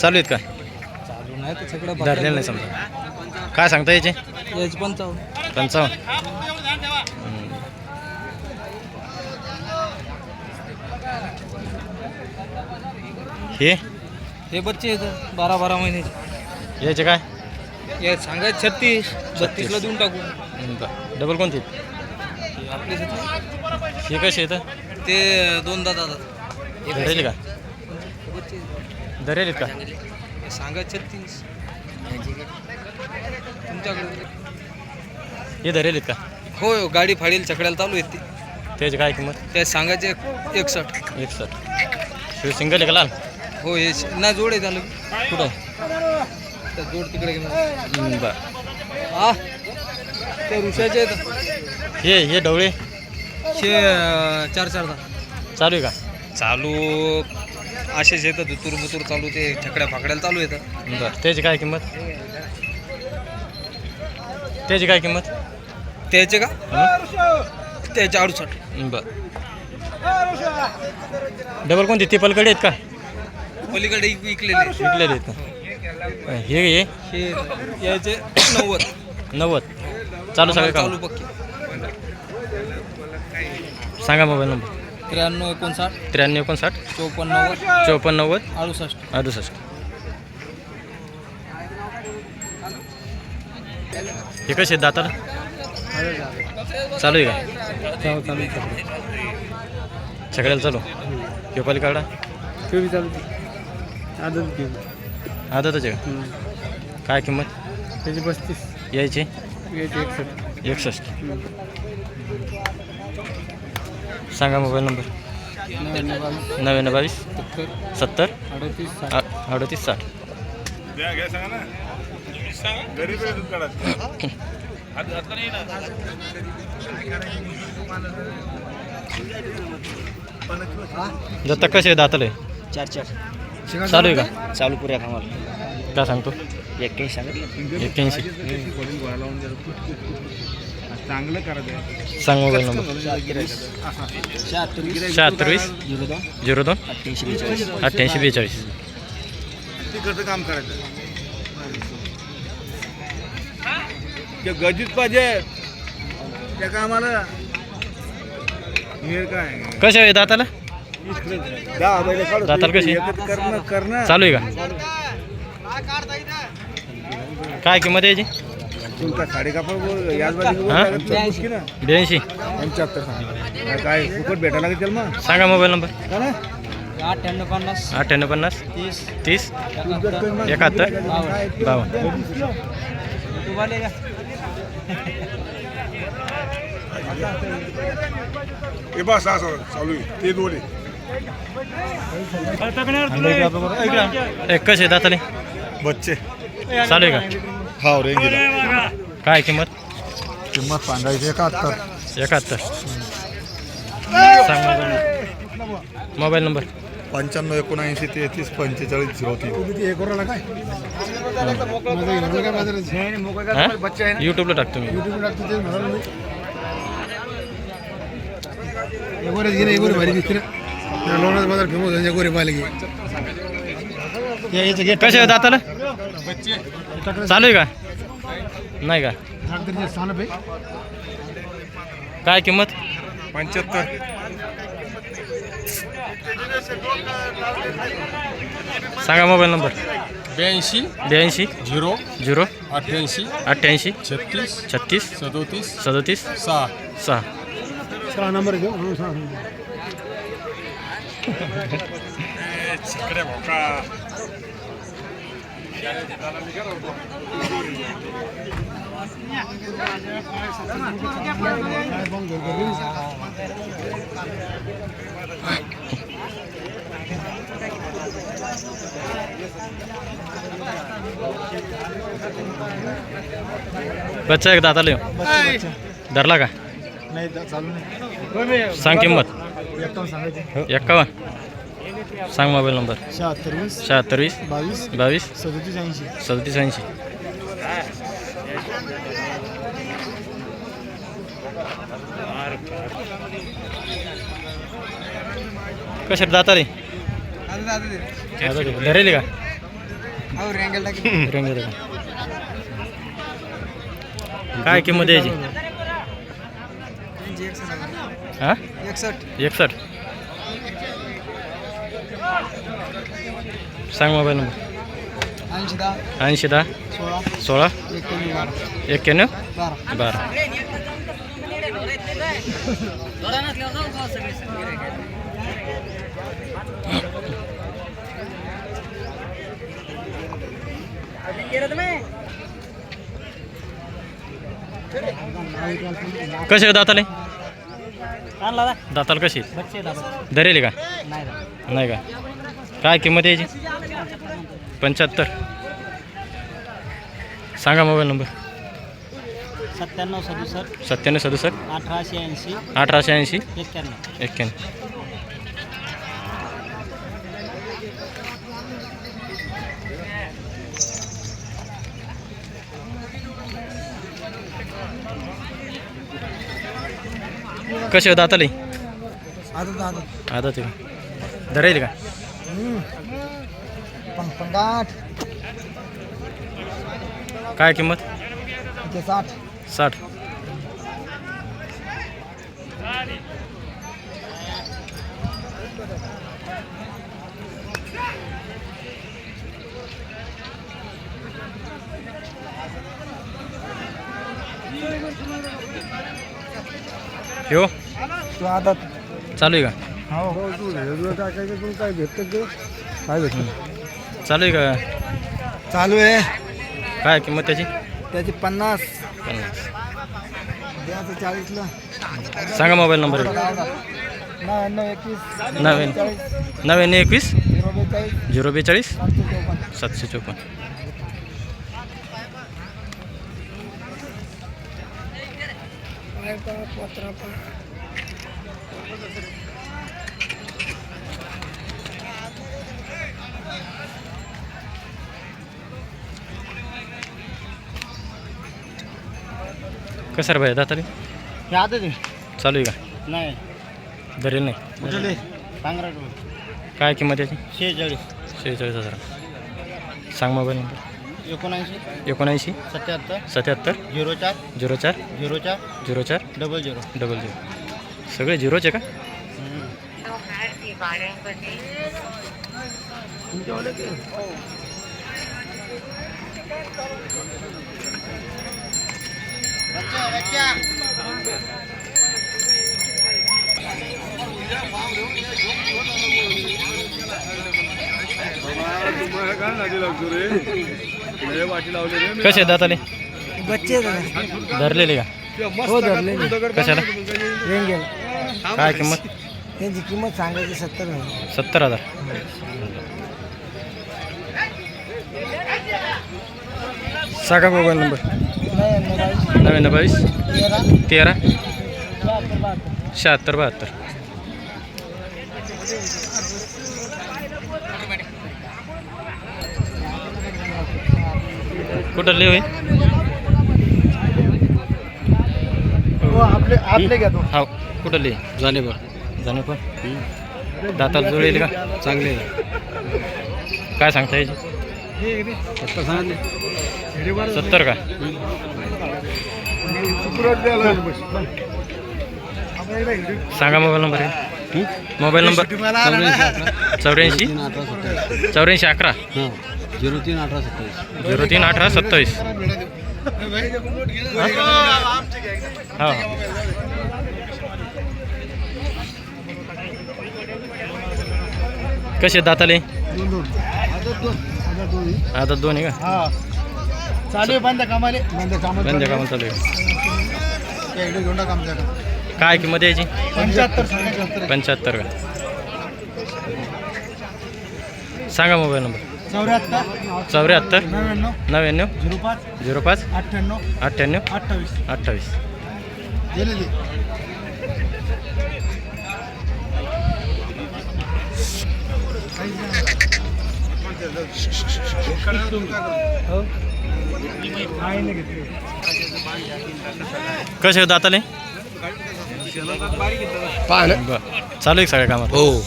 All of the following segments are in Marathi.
चालू आहेत का? चालू नाही तर सगळं धरलेलं नाही समजा. काय सांगता याचे? याच पंचावन्न. पंचावन्न. हम्म. हे? हे बच्चे येतं बारा बारा महिन्याचे. याचे काय? या सांगायचं छत्तीस. बत्तीसला देऊन टाकू. डबल कोणते हे आपले शेती. हे कसे येतं ते दोनदा दादा. धरेल का? धरेल का? हे सांगायचं छत्तीस. तुमच्याकडे हे धरेल का? हो हो, गाडी फाडील चकड्याला चालू आहेत ते. त्याची काय किंमत? त्या सांगायचे एकसष्ट एकसष्ट शिव सिंगल आहे का लाल? हो हे श- ना जोड आहे झालं कुठं? त्या जोड तिकडे गेलं हम्म, बरं. हा ते ऋषाचे आहेत. हे हे ढवळे? शे अं, चार चार दहा. चालू आहे का? चालू असेच येतं दुतूर बुतूर चालू ते छकड्या फाकड्याला चालू येतं. बरं त्याची काय किंमत? त्याची काय किंमत? त्याचे का? त्याचे अडुसष्ट. बरं. डबल कोणती? ते पलकडे आहेत का? पलीकडे विकलेले विकलेले आहेत. का? हे हे हे याचे नव्वद. नव्वद. चालू सगळं चालू काम पक्की. सांगा मोबाईल नंबर. त्र्याण्णव एकोणसाठ. त्र्याण्णव एकोणसाठ. चौपन्न नव्वद. चौपन्न नव्वद. अडुसष्ट. अडुसष्ट. हे कसे आहेत दाताला चालू आहे का? सगळ्याला चालू? किंवा पलीकडा आदतच आहे का? काय किंमत? त्याची पस्तीस. यायची? याची एकसष्ट. एकसष्ट. सांगा मोबाईल नंबर. नव्याण्णव बावीस. सत्तर. अडतीस साठ. दत्ता कसे दातले? चार चार. चालू आहे का? चालू पुऱ्या कामाला काय सांगतो? एक्क्याऐंशी सांगितलं एक्क्याऐंशी. चांगलं करायचं सांग मोबाईल नंबर. शहात्तर शहात्तर वीस झिरो दोन. अठ्ठ्याऐंशी बेचाळीस. तिकडचं काम करायचं. ते गजीत पाहिजे. त्या कामाला. हे काय? कसे आहे दाताला? दाताला कशी? चालू आहे का? काय किंमत आहे याची? तुमचा साडे कापड याच हा? ना? ब्याऐंशी. पंच्याहत्तर सांगा काय फुकट भेटायला लागेल मग? सांगा मोबाईल नंबर. का ना? अठ्ठ्याण्णव पन्नास. अठ्ठ्याण्णव पन्नास. तीस. तीस. एकाहत्तर. एकाहत्तर. बावन्न. हे बस असं चालू आहे. ते दोन एक कसे आहे दाताले? बच्चे. चालू आहे का? हा रेंज काय किंमत? किंमत सांगायची एकाहत्तर एकाहत्तर. सांग मोबाईल नंबर? पंच्याण्णव एकोणऐंशी तेहतीस पंचेचाळीस झिरो तीन. हां? यूट्यूबला टाकतो मी कसे दाताला चालू आहे का? नाही का? काय किंमत? पंच्याहत्तर. सांगा मोबाईल नंबर. ब्याऐंशी. ब्याऐंशी. झिरो. झिरो. अठ्ठ्याऐंशी. अठ्ठ्याऐंशी. छत्तीस. छत्तीस. सदोतीस. सदोतीस. सहा. सहा. बच्चा एक दाताला येऊ. धरला का? सांग किंमत. एक्कावन्न सांग मोबाईल नंबर. शहात्तर वीस. शहात्तर वीस. बावीस. बावीस. सदोतीस ऐंशी. सदतीस ऐंशी. कशात जाता रे? धरेली का? रेंगेला काय किंमत आहे याची हां? एकसष्ट. एकसष्ट. सांग मोबाईल नंबर. ऐंशी दहा सोळा. एक्क्याण्णव बारा. कसे दाताले? दाताल कशी धरेली का? नाही का? काय किंमत आहे याची पंच्याहत्तर. सांगा मोबाईल नंबर. सत्त्याण्णव सदुसष्ट. सत्त्याण्णव सदुसष्ट. अठराशे ऐंशी. अठराशे ऐंशी. एक्क्याण्णव. एक्क्याण्णव. कसे दाताले? आदत आदत. आता ते धरेल का? पंगाठ काय किंमत? ते साठ. साठ. यो. तो आदत चालू आहे का? हो. टाकायचं काय भेटतं ते काय चालू आहे का? चालू आहे. काय किंमत त्याची? त्याची पन्नास. पन्नास. चाळीसला. सांगा मोबाईल नंबर. नव्याण्णव एकवीस. चाळीस. नव्याण्णव एकवीस. झिरो बेचाळीस. झिरो बेचाळीस. सातशे चौपन्न. सातशे चोपन्न. कसं रे भाई दातारी? हे चालू आहे का? नाही. धरेल नाही. काय किंमत याची? शेहेचाळीस. शेहेचाळीस हजार. सांग मोबाईल नंबर. एकोणऐंशी. एकोणऐंशी. सत्याहत्तर. सत्याहत्तर. झिरो चार. झिरो चार. झिरो चार. झिरो चार. Double zero. Double zero. सगळे झिरोचे का? कसे दाताले बच्चे धरलेले का? हो धरले कशाला? काय किंमत? त्यांची किंमत सांगायची सत्तर आहे सत्तर हजार. सांगा मोबाईल नंबर. नव्याण्णव बावीस. तेरा. शहात्तर बहात्तर. कुठं लिह हो? हा कुठं लिह? जाणे पण जाणे पण दाताला जुळेल का? चांगले काय सांगता याची सत्तर का सांगा मोबाईल नंबर आहे मोबाईल नंबर चौऱ्याऐंशी. चौऱ्याऐंशी अकरा. झिरो तीन अठरा सत्तावीस झिरो तीन अठरा सत्तावीस. हा. कसे दाताले? आता दोन आहे का? हा. चालू आहे बंद कामाले. बंद कामाले बंद कामा चालू आहे. काय किंमत याची? पंच्याहत्तर पंच्याहत्तर पंच्याहत्तर का? सांगा मोबाईल नंबर. चौऱ्याहत्तर. चौऱ्याहत्तर. नव्याण्णव. नव्याण्णव. झिरो पाच. झिरो पाच. अठ्ठ्याण्णव. अठ्ठ्याण्णव. अठ्ठावीस. अठ्ठावीस. कसे दाताले? बरं. चालू आहे का सगळ्या कामात? हो.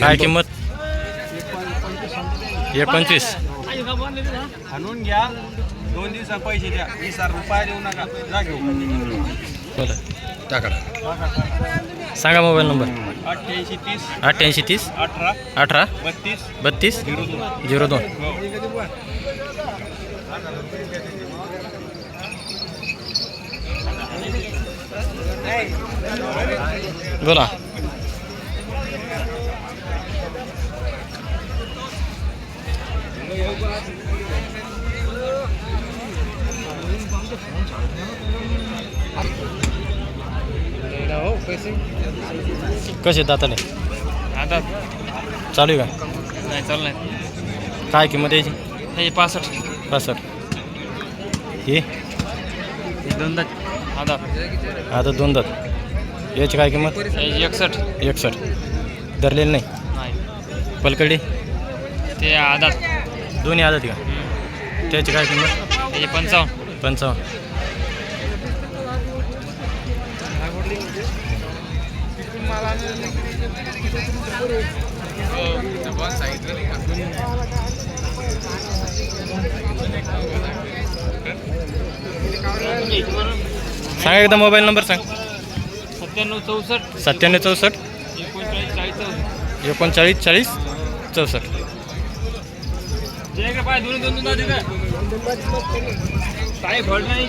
काय किंमत? एक पंचवीस. आणून घ्या. दोन दिवसात पैसे द्या. वीस हजार रुपये देऊ नका. जा घेऊ बोला सांगा मोबाईल नंबर. अठ्ठ्याऐंशी तीस. अठ्ठ्याऐंशी तीस. अठरा. अठरा. बत्तीस. बत्तीस. झिरो दोन. बोला. कसे दाताले? आता चालू आहे का? नाही चालू नाही. काय किंमत याची हे पासष्ट. पासष्ट. हे? दोनदा. आता. आता दोन दात याची काय किंमत? एकसष्ट. एकसष्ट. धरलेली नाही? नाही. पलकडी? ते आदात. दोन्ही आदत का? त्याची काय किंमत? हे पंचावन्न. पंचावन्न. सांगा एकदा मोबाईल नंबर सांग सत्त्याण्णव चौसष्ट सत्त्याण्णव चौसष्ट एकोणचाळीस चाळीस चौसष्ट एकोणचाळीस चाळीस चौसष्ट जे का पाय दोन्ही दोन दोन का काही फळ नाही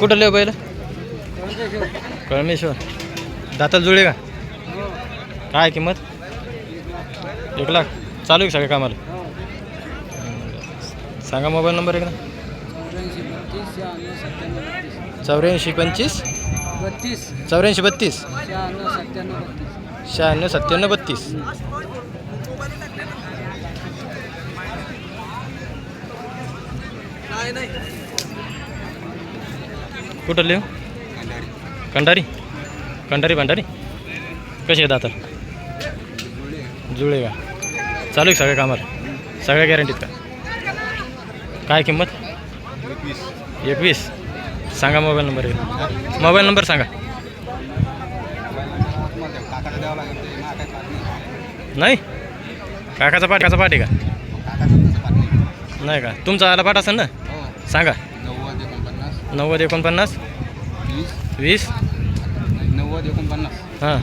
कुठं लिह पहिलं? कळमेश्वर. दाताल जुळे का? काय किंमत? एक लाख. चालू आहे का सगळ्या कामाला? सांगा मोबाईल नंबर एकदा. चौऱ्याऐंशी पंचवीस. बत्तीस. चौऱ्याऐंशी बत्तीस. शहाण्णव सत्त्याण्णव बत्तीस शहाण्णव सत्त्याण्णव बत्तीस कुठं लिहू? कंडारी. कंडारी भांडारी? कशी आहे जुळे का? चालू आहे सगळ्या कामाला? सगळ्या गॅरंटीत का? काय किंमत? एकवीस. सांगा मोबाईल नंबर मोबाईल नंबर सांगा. नाही? काकाचा पाठ काचा पाठ आहे का? नाही का? तुमचा आला पाठ असेल ना? सांगा. नव्वद एकोणपन्नास. नव्वद एकोणपन्नास? वीस. वीस? नव्वद एकोणपन्नास. हां.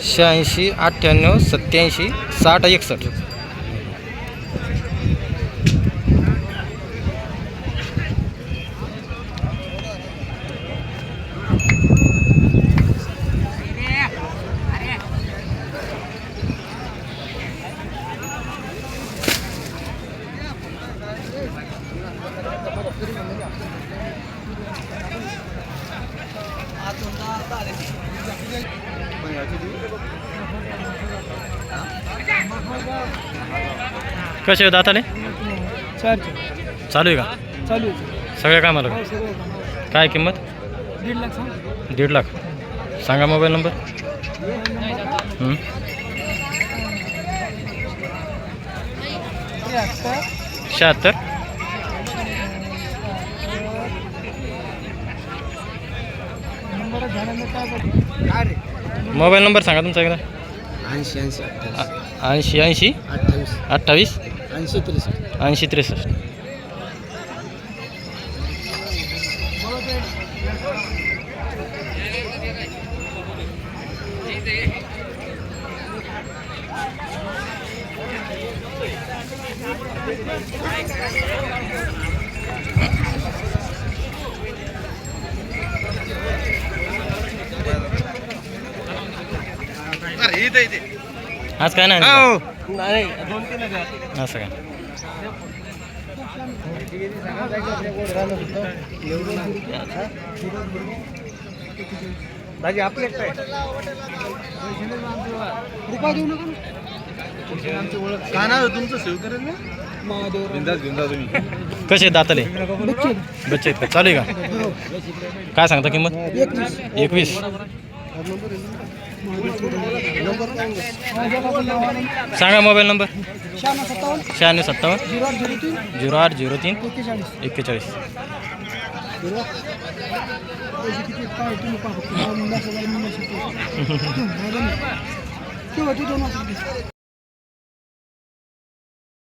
शहाऐंशी अठ्ठ्याण्णव सत्याऐंशी साठ एकसष्ट. कसे दाताले? चार चालू आहे का? चालू सगळ्या कामाला काय किंमत? दीड लाख सांग. दीड लाख. सांगा मोबाईल नंबर. हं? शहात्तर. मोबाईल नंबर सांगा तुमचा एकदा. ऐंशी ऐंशी ऐंशी ऐंशी? अठ्ठावीस. अठ्ठावीस? ऐंशी त्रेसष्ट. ऐंशी त्रेसष्ट. आज काय नाही नाही दोन तीन असं काय? दाजी आपले काय? रुपये देऊ नका ना. तुमचं सेव करेल ना? बिंदास घेऊन जा तुम्ही. कसे आहेत दाताले? बच्चे आहेत. का? चालू आहे का? काय सांगता किंमत? एकवीस. सांगा मोबाईल नंबर. शहाण्णव सत्तावन्न. झिरो आठ झिरो तीन. एक्केचाळीस. किंवा